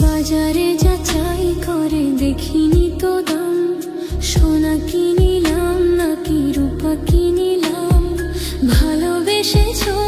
বাজারে যা চাই করে দেখিনি তো দাম। সোনা কিনে 谁醋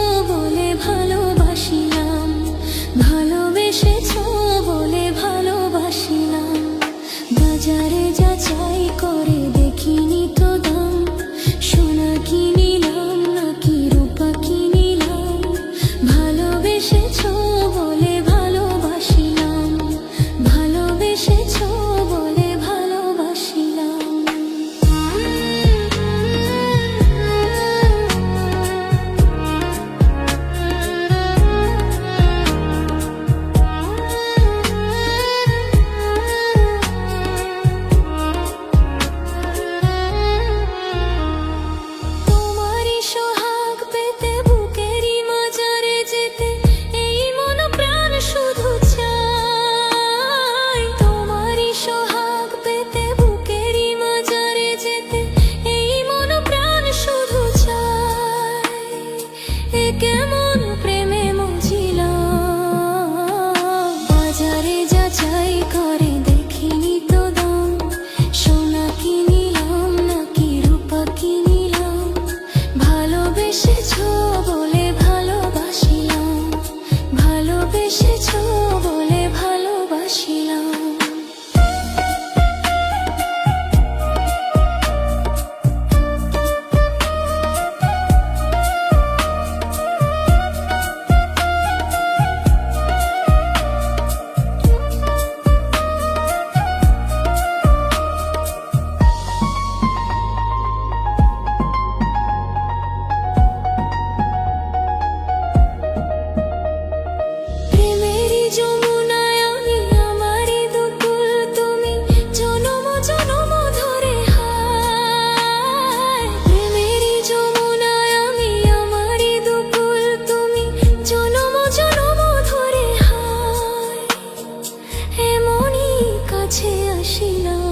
Chia